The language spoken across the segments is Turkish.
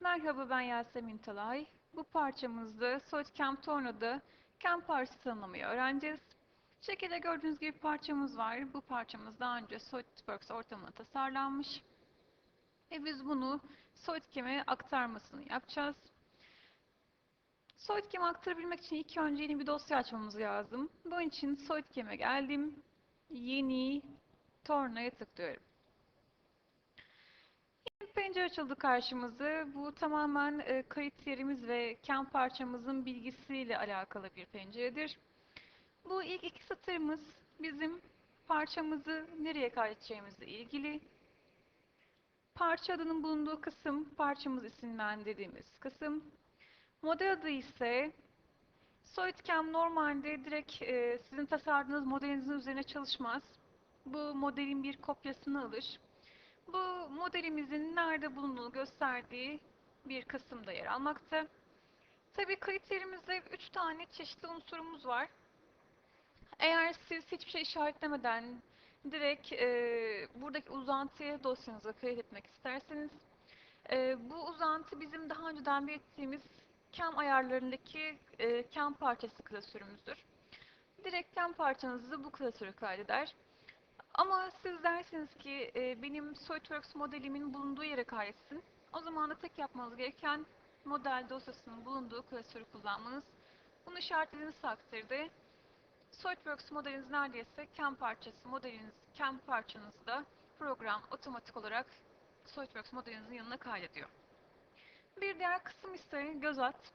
Merhaba ben Yasemin Talay. Bu parçamızda SolidCam Torna'da cam parçası tanımlamayı öğreneceğiz. Şekilde gördüğünüz gibi parçamız var. Bu parçamız daha önce SolidWorks ortamına tasarlanmış. Ve biz bunu SolidCam'e aktarmasını yapacağız. SolidCam'e aktarabilmek için ilk önce yeni bir dosya açmamız lazım. Bunun için SolidCam'e geldim. Yeni Torna'ya tıklıyorum. Pencere açıldı karşımıza. Bu tamamen e, kayıt yerimiz ve CAM parçamızın bilgisiyle alakalı bir penceredir. Bu ilk iki satırımız bizim parçamızı nereye kaydedeceğimizle ilgili. Parça adının bulunduğu kısım parçamız isimlendirdiğimiz kısım. Model adı ise SolidCam normalde direkt e, sizin tasarladığınız modelinizin üzerine çalışmaz. Bu modelin bir kopyasını alır. Bu modelimizin nerede bulunduğunu gösterdiği bir kısımda yer almakta. Tabii kayıt yerimizde 3 tane çeşitli unsurumuz var. Eğer siz hiçbir şey işaretlemeden direkt e, buradaki uzantıya dosyanıza kayıt etmek isterseniz e, bu uzantı bizim daha önceden belirttiğimiz CAM ayarlarındaki e, CAM parçası klasörümüzdür. Direkt CAM parçanızı bu klasöre kaydeder. Ama siz dersiniz ki e, benim SolidWorks modelimin bulunduğu yere kaydetsin. O zaman da tek yapmanız gereken model dosyasının bulunduğu klasörü kullanmanız. Bunu işaretlediğiniz takdirde SolidWorks modeliniz neredeyse CAM parçası modeliniz, CAM parçanızda program otomatik olarak SolidWorks modelinizin yanına kaydediyor. Bir diğer kısım ise göz at.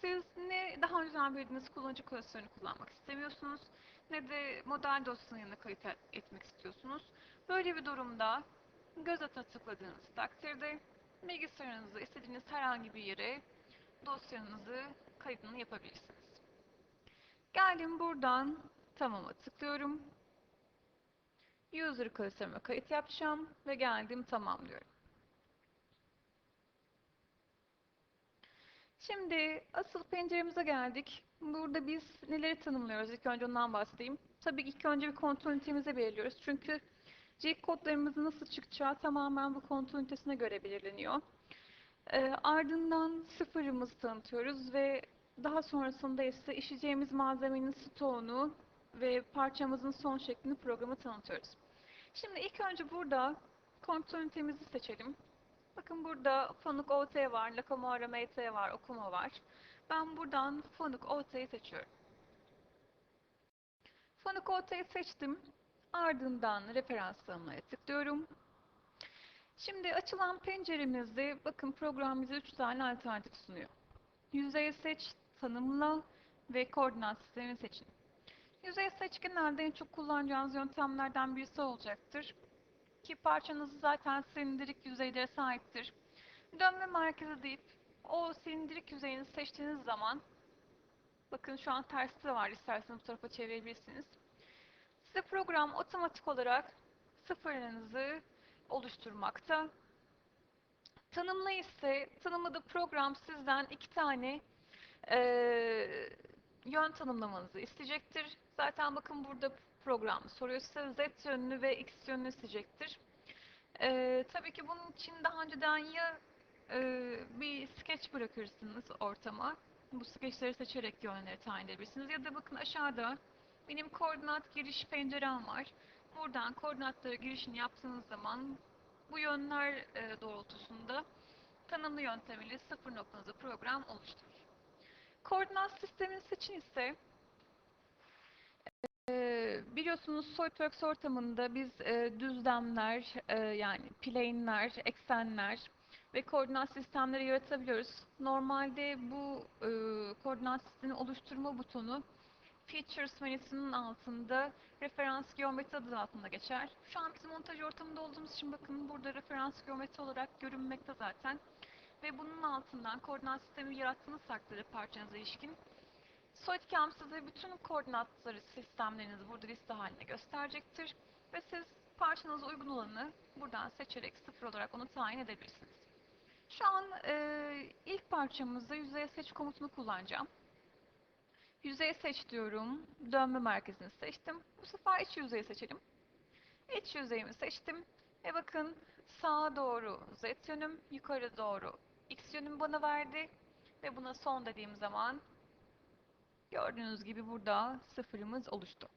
Siz ne daha önceden bildiğiniz kullanıcı klasörünü kullanmak istemiyorsunuz ne de model dosyasının yanına kayıt etmek istiyorsunuz. Böyle bir durumda göz ata tıkladığınız takdirde bilgisayarınızda istediğiniz herhangi bir yere dosyanızı kaydını yapabilirsiniz. Geldim buradan tamama tıklıyorum. User klasörüme kayıt yapacağım ve geldim tamam diyorum. Şimdi asıl penceremize geldik. Burada biz neleri tanımlıyoruz? İlk önce ondan bahsedeyim. Tabii ilk önce bir kontrol ünitemize belirliyoruz. Çünkü G kodlarımızın nasıl çıkacağı tamamen bu kontrol ünitesine göre belirleniyor. E, ardından sıfırımızı tanıtıyoruz ve daha sonrasında ise işleyeceğimiz malzemenin stoğunu ve parçamızın son şeklini programa tanıtıyoruz. Şimdi ilk önce burada kontrol ünitemizi seçelim. Bakın burada Fonuk OT var, Nakamura MT var, Okuma var. Ben buradan Fonuk OT'yi seçiyorum. Fonuk OT'yi seçtim. Ardından referans tanımlaya tıklıyorum. Şimdi açılan penceremizde bakın program bize 3 tane alternatif sunuyor. Yüzey seç, tanımla ve koordinat sistemi seçin. Yüzey seç genelde en çok kullanacağınız yöntemlerden birisi olacaktır. Ki parçanız zaten silindirik yüzeylere sahiptir. Dönme merkezi deyip o silindirik yüzeyini seçtiğiniz zaman bakın şu an tersi de var isterseniz bu tarafa çevirebilirsiniz. Size program otomatik olarak sıfırlarınızı oluşturmakta. Tanımla ise tanımladığı program sizden iki tane e, yön tanımlamanızı isteyecektir. Zaten bakın burada program soruyor size Z yönünü ve X yönünü isteyecektir. E, tabii ki bunun için daha önceden ya e, bir sketch bırakırsınız ortama. Bu sketchleri seçerek yönleri tayin edebilirsiniz. Ya da bakın aşağıda benim koordinat giriş pencerem var. Buradan koordinatları girişini yaptığınız zaman bu yönler e, doğrultusunda tanımlı yöntemiyle sıfır noktanızı program oluşturur. Koordinat sistemini seçin ise e, biliyorsunuz SolidWorks ortamında biz e, düzlemler e, yani plane'ler, eksenler ve koordinat sistemleri yaratabiliyoruz. Normalde bu e, koordinat sistemi oluşturma butonu Features menüsünün altında referans geometri adı altında geçer. Şu an bizim montaj ortamında olduğumuz için bakın burada referans geometri olarak görünmekte zaten. Ve bunun altından koordinat sistemi yarattığınız takdirde parçanıza ilişkin SolidCam size bütün koordinatları sistemlerinizi burada liste haline gösterecektir. Ve siz parçanıza uygun olanı buradan seçerek sıfır olarak onu tayin edebilirsiniz. Şu an e, ilk parçamızda yüzeye seç komutunu kullanacağım. Yüzeyi seç diyorum. Dönme merkezini seçtim. Bu sefer iç yüzeyi seçelim. İç yüzeyimi seçtim. Ve bakın sağa doğru z yönüm, yukarı doğru X yönümü bana verdi ve buna son dediğim zaman gördüğünüz gibi burada sıfırımız oluştu.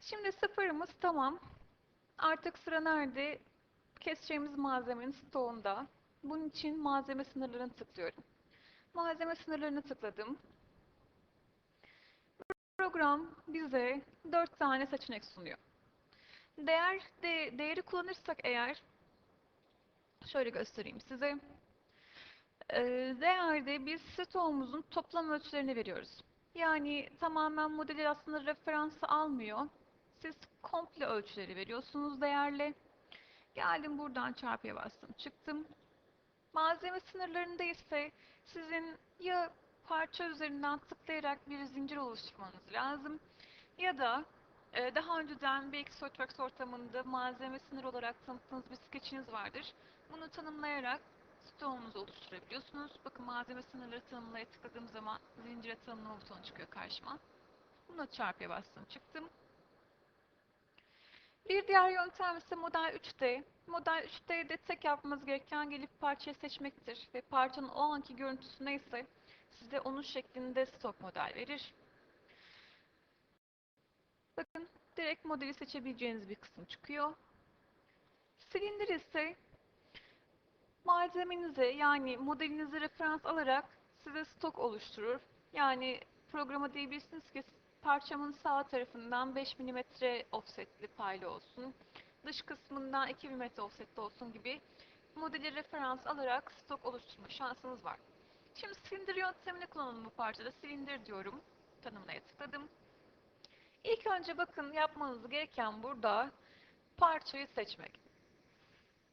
Şimdi sıfırımız tamam. Artık sıra nerede? Keseceğimiz malzemenin stoğunda. Bunun için malzeme sınırlarını tıklıyorum. Malzeme sınırlarını tıkladım. Program bize 4 tane seçenek sunuyor. Değer de, değeri kullanırsak eğer şöyle göstereyim size. Ee, değerde biz stoğumuzun toplam ölçülerini veriyoruz. Yani tamamen modeli aslında referansı almıyor. Siz komple ölçüleri veriyorsunuz değerle. Geldim buradan çarpıya bastım çıktım. Malzeme sınırlarında ise sizin ya parça üzerinden tıklayarak bir zincir oluşturmanız lazım ya da e, daha önceden belki SolidWorks ortamında malzeme sınırı olarak tanıttığınız bir skeçiniz vardır. Bunu tanımlayarak stoğunuzu oluşturabiliyorsunuz. Bakın malzeme sınırları tanımlaya tıkladığım zaman zincire tanımlama butonu çıkıyor karşıma. Buna çarpıya bastım çıktım. Bir diğer yöntem ise model 3D. Model 3D'de tek yapmanız gereken gelip parçayı seçmektir ve parçanın o anki görüntüsü neyse size onun şeklinde stok model verir. Bakın direkt modeli seçebileceğiniz bir kısım çıkıyor. Silindir ise malzemenizi yani modelinizi referans alarak size stok oluşturur. Yani programa diyebilirsiniz ki parçamın sağ tarafından 5 mm offsetli paylı olsun. Dış kısmından 2 mm offsetli olsun gibi modeli referans alarak stok oluşturma şansınız var. Şimdi silindir yöntemini kullanalım bu parçada. Silindir diyorum. Tanımlaya tıkladım. İlk önce bakın yapmanız gereken burada parçayı seçmek.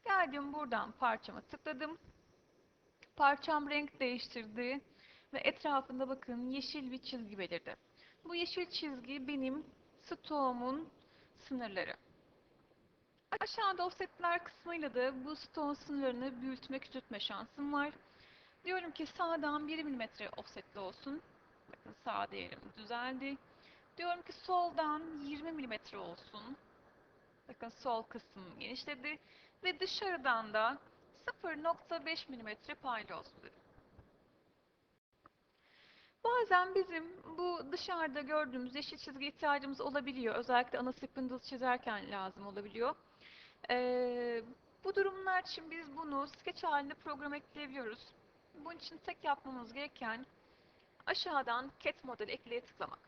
Geldim buradan parçama tıkladım. Parçam renk değiştirdi ve etrafında bakın yeşil bir çizgi belirdi. Bu yeşil çizgi benim stoğumun sınırları. Aşağıda offsetler kısmıyla da bu stoğun sınırlarını büyütme küçültme şansım var. Diyorum ki sağdan 1 mm offsetli olsun. Bakın sağ değerim düzeldi. Diyorum ki soldan 20 mm olsun. Bakın sol kısmım genişledi. Ve dışarıdan da 0.5 mm paylı olsun. Bazen bizim bu dışarıda gördüğümüz yeşil çizgi ihtiyacımız olabiliyor. Özellikle ana spindle çizerken lazım olabiliyor. Ee, bu durumlar için biz bunu sketch halinde program ekleyebiliyoruz. Bunun için tek yapmamız gereken aşağıdan cat model ekleye tıklamak.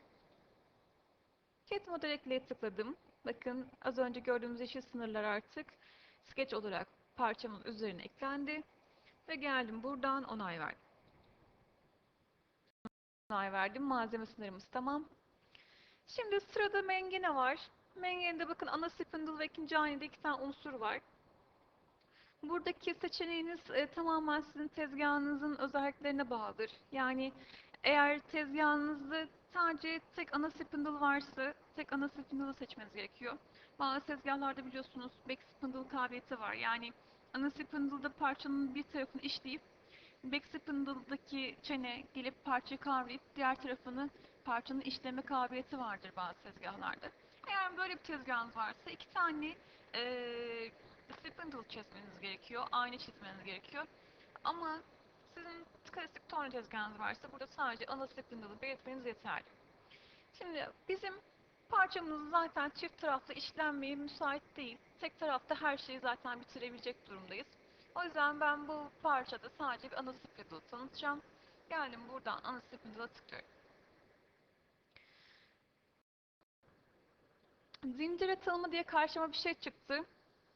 Cat model ekleye tıkladım. Bakın az önce gördüğümüz yeşil sınırlar artık sketch olarak parçamın üzerine eklendi. Ve geldim buradan onay verdim. Onay verdim. Malzeme sınırımız tamam. Şimdi sırada mengene var. Mengenede bakın ana spindle ve ikinci hanede iki tane unsur var. Buradaki seçeneğiniz e, tamamen sizin tezgahınızın özelliklerine bağlıdır. Yani eğer tezgahınızda sadece tek ana spindle varsa tek ana spindle'ı seçmeniz gerekiyor. Bazı tezgahlarda biliyorsunuz back spindle kabiliyeti var. Yani ana spindle'da parçanın bir tarafını işleyip back spindle'daki çene gelip parçayı kavrayıp diğer tarafını parçanın işleme kabiliyeti vardır bazı tezgahlarda. Eğer böyle bir tezgahınız varsa iki tane e, spindle çizmeniz gerekiyor. Aynı çizmeniz gerekiyor. Ama sizin klasik torna tezgahınız varsa burada sadece ana spindle'ı belirtmeniz yeterli. Şimdi bizim parçamız zaten çift taraflı işlenmeye müsait değil. Tek tarafta her şeyi zaten bitirebilecek durumdayız. O yüzden ben bu parçada sadece bir ana spindle tanıtacağım. Geldim buradan ana spindle'a tıklıyorum. Zincire tanımı diye karşıma bir şey çıktı.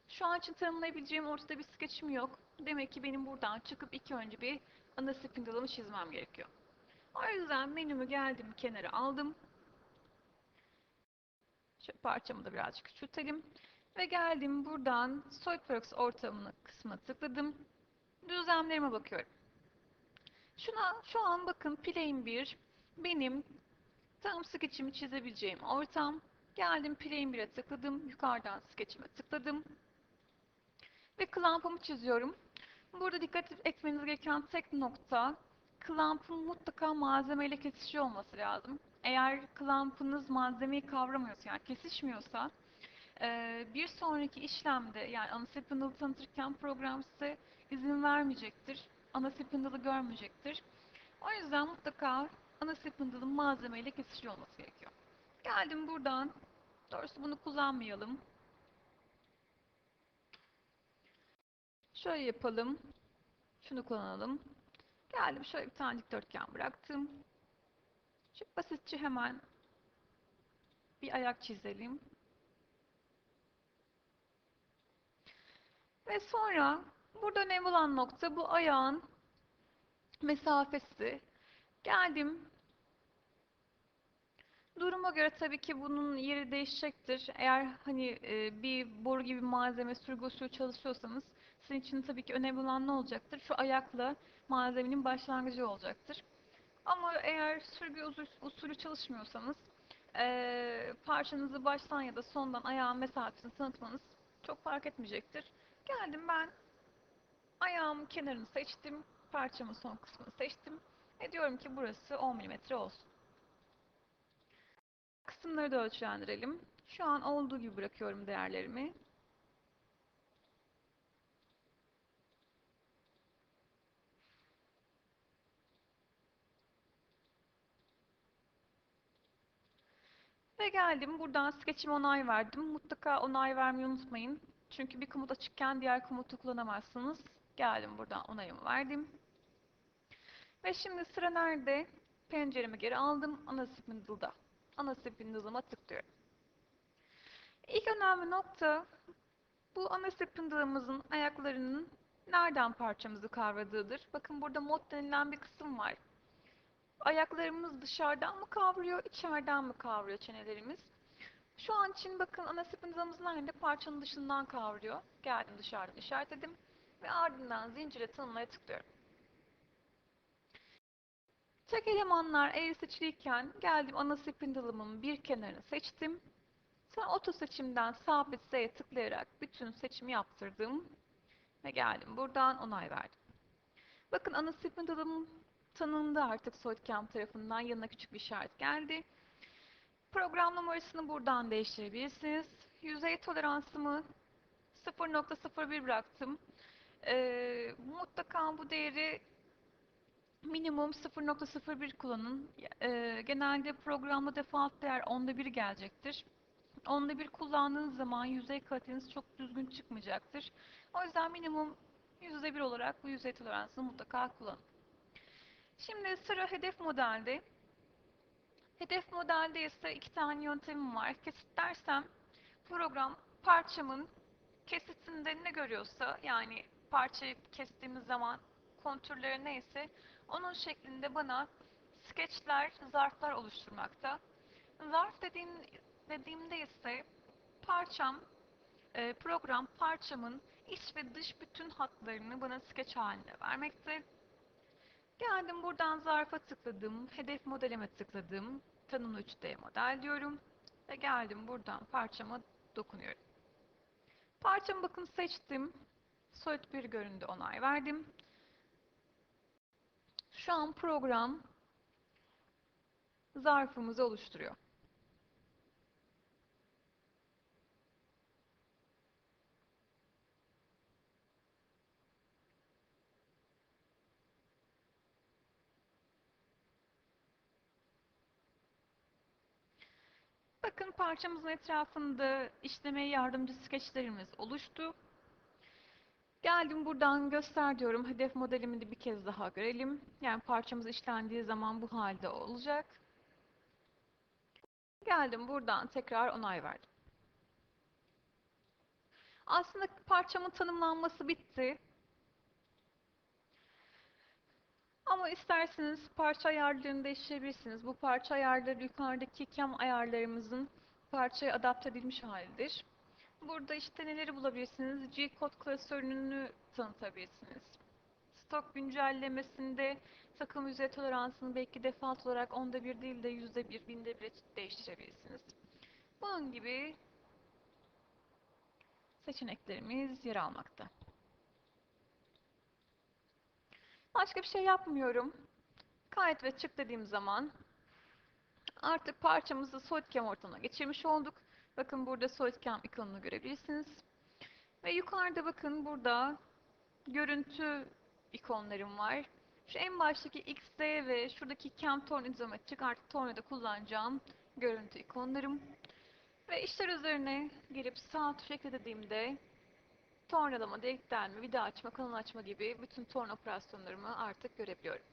Şu an için tanımlayabileceğim ortada bir skeçim yok. Demek ki benim buradan çıkıp ilk önce bir ana spindle'ımı çizmem gerekiyor. O yüzden menümü geldim kenara aldım. Şu parçamı da birazcık küçültelim. Ve geldim buradan SolidWorks ortamını kısmına tıkladım. Düzlemlerime bakıyorum. Şuna şu an bakın plane 1 benim tam skeçimi çizebileceğim ortam. Geldim plane 1'e tıkladım. Yukarıdan skeçime tıkladım. Ve klampımı çiziyorum. Burada dikkat etmeniz gereken tek nokta klampın mutlaka malzemeyle kesişiyor olması lazım. Eğer klampınız malzemeyi kavramıyorsa yani kesişmiyorsa bir sonraki işlemde yani ana spindle tanıtırken program size izin vermeyecektir. ana spindle'ı görmeyecektir. O yüzden mutlaka ana spindle'ın malzemeyle kesişiyor olması gerekiyor. Geldim buradan. Doğrusu bunu kullanmayalım. Şöyle yapalım. Şunu kullanalım. Geldim şöyle bir tane dikdörtgen bıraktım. Şu basitçe hemen bir ayak çizelim. Ve sonra burada önemli olan nokta bu ayağın mesafesi. Geldim. Duruma göre tabii ki bunun yeri değişecektir. Eğer hani e, bir boru gibi malzeme sürgü usulü çalışıyorsanız sizin için tabii ki önemli olan ne olacaktır? Şu ayakla malzemenin başlangıcı olacaktır. Ama eğer sürgü usulü çalışmıyorsanız e, parçanızı baştan ya da sondan ayağın mesafesini tanıtmanız çok fark etmeyecektir. Geldim ben ayağımın kenarını seçtim. Parçamın son kısmını seçtim. Ve diyorum ki burası 10 mm olsun. Kısımları da ölçülendirelim. Şu an olduğu gibi bırakıyorum değerlerimi. Ve geldim. Buradan sketch'ime onay verdim. Mutlaka onay vermeyi unutmayın. Çünkü bir komut açıkken diğer komutu kullanamazsınız. Geldim buradan onayımı verdim. Ve şimdi sıra nerede? Penceremi geri aldım. Ana spindle'da. Ana spindle'ıma tıklıyorum. İlk önemli nokta bu ana spindle'ımızın ayaklarının nereden parçamızı kavradığıdır. Bakın burada mod denilen bir kısım var. Ayaklarımız dışarıdan mı kavruyor, içeriden mi kavruyor çenelerimiz? Şu an için bakın ana spindle'ımız nerede? Parçanın dışından kavruyor. Geldim dışarıdan işaretledim. Ve ardından zincire tanımlaya tıklıyorum. Tek elemanlar eğri seçiliyken geldim ana spindle'ımın bir kenarını seçtim. Sonra oto seçimden sabit Z'ye tıklayarak bütün seçimi yaptırdım. Ve geldim buradan onay verdim. Bakın ana spindle'ım tanındı artık SolidCam tarafından yanına küçük bir işaret geldi. Program numarasını buradan değiştirebilirsiniz. Yüzey toleransımı 0.01 bıraktım. Ee, mutlaka bu değeri minimum 0.01 kullanın. Ee, genelde programda default değer onda 1 gelecektir. Onda 1 kullandığınız zaman yüzey kaliteniz çok düzgün çıkmayacaktır. O yüzden minimum %1 olarak bu yüzey toleransını mutlaka kullanın. Şimdi sıra hedef modelde. Hedef modelde ise iki tane yöntemim var. Kesit dersem program parçamın kesitinde ne görüyorsa yani parçayı kestiğimiz zaman kontürleri neyse onun şeklinde bana skeçler, zarflar oluşturmakta. Zarf dediğim, dediğimde ise parçam, e, program parçamın iç ve dış bütün hatlarını bana skeç halinde vermekte. Geldim buradan zarfa tıkladım, hedef modelime tıkladım, tanımlı 3D model diyorum ve geldim buradan parçama dokunuyorum. Parçamı bakın seçtim, Solid bir göründü onay verdim. Şu an program zarfımızı oluşturuyor. Bakın parçamızın etrafında işlemeye yardımcı skeçlerimiz oluştu. Geldim buradan göster diyorum. Hedef modelimi de bir kez daha görelim. Yani parçamız işlendiği zaman bu halde olacak. Geldim buradan tekrar onay verdim. Aslında parçamın tanımlanması bitti. Ama isterseniz parça ayarlarını değiştirebilirsiniz. Bu parça ayarları yukarıdaki cam ayarlarımızın parçaya adapte edilmiş halidir. Burada işte neleri bulabilirsiniz? G-Code klasörünü tanıtabilirsiniz. Stok güncellemesinde takım yüzey toleransını belki default olarak onda bir değil de yüzde bir, binde bir değiştirebilirsiniz. Bunun gibi seçeneklerimiz yer almakta. Başka bir şey yapmıyorum. Kayıt ve çık dediğim zaman artık parçamızı SolidCam ortamına geçirmiş olduk. Bakın burada SolidCam ikonunu görebilirsiniz. Ve yukarıda bakın burada görüntü ikonlarım var. Şu en baştaki XD ve şuradaki Cam Torn izometrik artık Torn'da kullanacağım görüntü ikonlarım. Ve işler üzerine gelip sağ tuşa dediğimde tornalama, deliklenme, vida açma, kanal açma gibi bütün torna operasyonlarımı artık görebiliyorum.